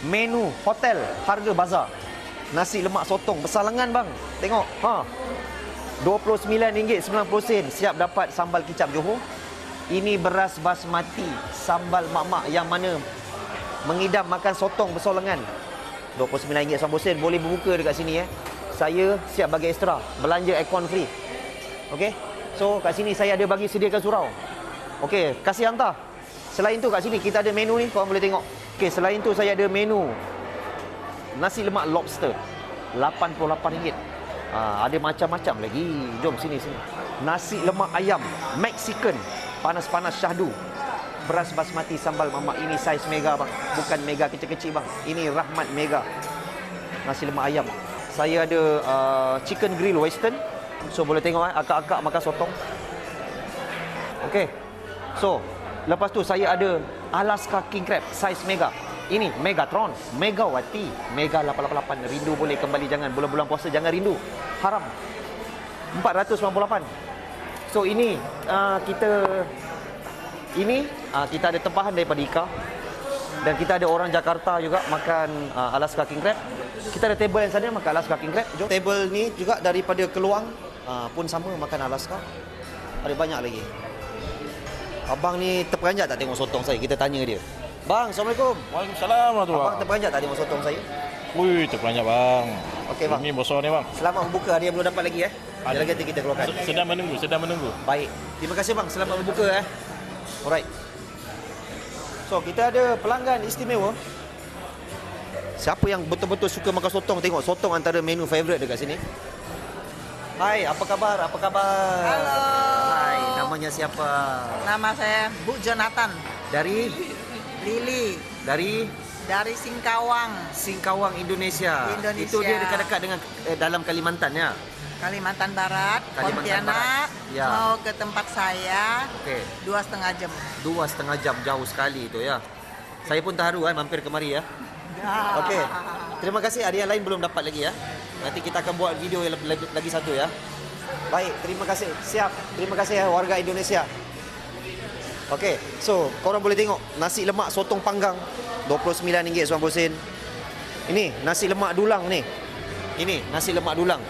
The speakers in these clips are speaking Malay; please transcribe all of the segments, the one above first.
Menu hotel harga bazar. Nasi lemak sotong besar lengan bang. Tengok. Ha. RM29.90 siap dapat sambal kicap Johor. Ini beras basmati sambal mak-mak yang mana mengidam makan sotong besar lengan. RM29.90 boleh berbuka dekat sini eh. Saya siap bagi ekstra. Belanja aircon free. Okey. So kat sini saya ada bagi sediakan surau. Okey, kasih hantar. Selain tu kat sini kita ada menu ni korang boleh tengok. Okey, selain tu saya ada menu nasi lemak lobster RM88. Ha, ada macam-macam lagi. Jom sini sini. Nasi lemak ayam Mexican panas-panas syahdu. Beras basmati sambal mamak ini saiz mega bang. Bukan mega kecil-kecil bang. Ini rahmat mega. Nasi lemak ayam. Saya ada uh, chicken grill western. So boleh tengok eh akak-akak makan sotong. Okey. So, lepas tu saya ada Alaska King Crab saiz mega. Ini Megatron, Megawati, Mega 888. Rindu boleh kembali jangan bulan-bulan puasa jangan rindu. Haram. 498. So ini uh, kita ini uh, kita ada tempahan daripada Ika dan kita ada orang Jakarta juga makan uh, Alaska King Crab. Kita ada table yang sana makan Alaska King Crab. Jom. Table ni juga daripada Keluang uh, pun sama makan Alaska. Ada banyak lagi. Abang ni terperanjat tak tengok sotong saya? Kita tanya dia. Bang, Assalamualaikum. Waalaikumsalam Abang warahmatullahi terperanjat tak tengok sotong saya? Wih, terperanjat bang. Okey, bang. Ini bosor ni bang. Selamat berbuka. Ada yang belum dapat lagi eh? Ada lagi nanti kita keluarkan. Se- Sedang menunggu, sedang menunggu. Baik. Terima kasih bang. Selamat berbuka eh. Alright. So, kita ada pelanggan istimewa. Siapa yang betul-betul suka makan sotong tengok sotong antara menu favorite dekat sini. Hai, apa khabar? Apa khabar? Halo. Namanya siapa? Nama saya Bu Jonathan Dari Lili dari dari Singkawang, Singkawang Indonesia. Indonesia. Itu dia dekat-dekat dengan eh, dalam Kalimantan ya. Kalimantan Barat, Kalimantan Pontianak. Barat. Ya. Mau ke tempat saya Okey. dua setengah jam. Dua setengah jam jauh sekali itu ya. Saya pun terharu kan mampir kemari ya. Okey. Terima kasih. Ada yang lain belum dapat lagi ya. Nanti kita akan buat video yang lagi, lagi satu ya. Baik, terima kasih. Siap. Terima kasih ya warga Indonesia. Okey. So, korang boleh tengok nasi lemak sotong panggang RM29.90. Ini nasi lemak dulang ni. Ini nasi lemak dulang.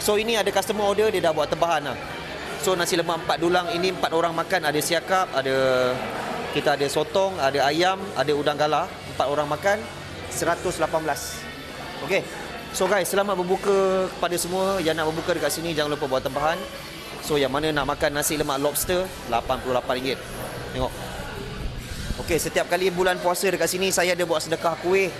So ini ada customer order dia dah buat tebahan lah. So nasi lemak empat dulang ini empat orang makan ada siakap, ada kita ada sotong, ada ayam, ada udang galah. Empat orang makan 118. Okey. So guys, selamat berbuka kepada semua yang nak berbuka dekat sini jangan lupa buat tebahan. So yang mana nak makan nasi lemak lobster RM88. Tengok. Okey, setiap kali bulan puasa dekat sini saya ada buat sedekah kuih